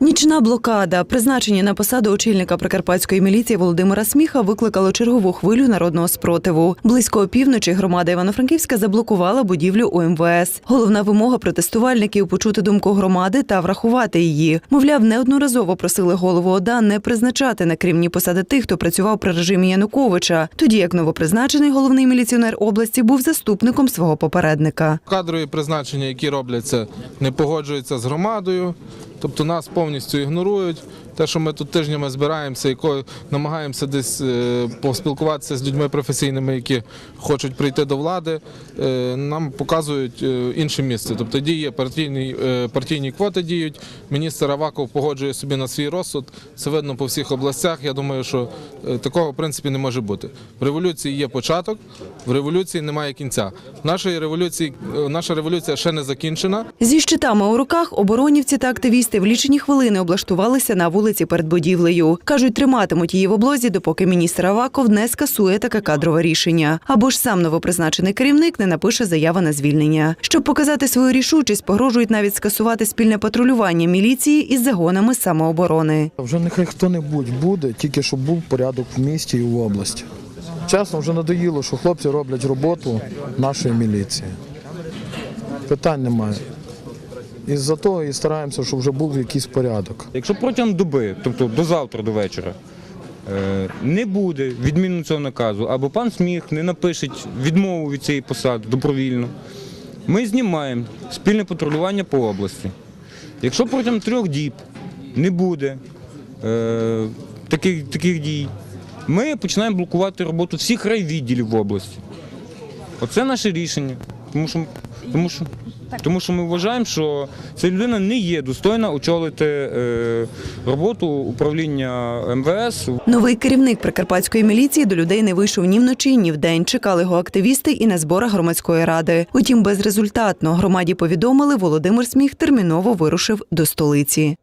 Нічна блокада, призначення на посаду очільника прикарпатської міліції Володимира Сміха викликало чергову хвилю народного спротиву. Близько опівночі громада Івано-Франківська заблокувала будівлю УМВС. Головна вимога протестувальників почути думку громади та врахувати її. Мовляв, неодноразово просили голову ОДА не призначати на керівні посади тих, хто працював при режимі Януковича, тоді як новопризначений головний міліціонер області був заступником свого попередника. Кадрові призначення, які робляться, не погоджуються з громадою, тобто нас повністю ігнорують. Те, що ми тут тижнями збираємося і намагаємося десь е, поспілкуватися з людьми професійними, які хочуть прийти до влади, е, нам показують е, інше місце. Тобто діє партійні, партійні квоти діють. Міністр Аваков погоджує собі на свій розсуд. Це видно по всіх областях. Я думаю, що такого в принципі не може бути. В революції є початок, в революції немає кінця. Нашої революції, наша революція ще не закінчена. Зі щитами у руках оборонівці та активісти в лічені хвилини облаштувалися на вулиці перед будівлею. Кажуть, триматимуть її в облозі, допоки міністр Аваков не скасує таке кадрове рішення. Або ж сам новопризначений керівник не напише заяви на звільнення. Щоб показати свою рішучість, погрожують навіть скасувати спільне патрулювання міліції із загонами самооборони. Вже нехай хто-небудь буде, тільки щоб був порядок в місті і в області. Чесно, вже надоїло, що хлопці роблять роботу нашої міліції. Питань немає. І за того і стараємося, щоб вже був якийсь порядок. Якщо протягом доби, тобто до завтра, до вечора, е, не буде відміну цього наказу, або пан Сміх не напише відмову від цієї посади добровільно, ми знімаємо спільне патрулювання по області. Якщо протягом трьох діб не буде е, таких, таких дій, ми починаємо блокувати роботу всіх райвідділів в області. Оце наше рішення. Тому що, тому що, тому що ми вважаємо, що ця людина не є достойна очолити е, роботу управління МВС Новий керівник прикарпатської міліції до людей не вийшов ні вночі, ні вдень. Чекали його активісти і на зборах громадської ради. Утім, безрезультатно громаді повідомили, Володимир Сміх терміново вирушив до столиці.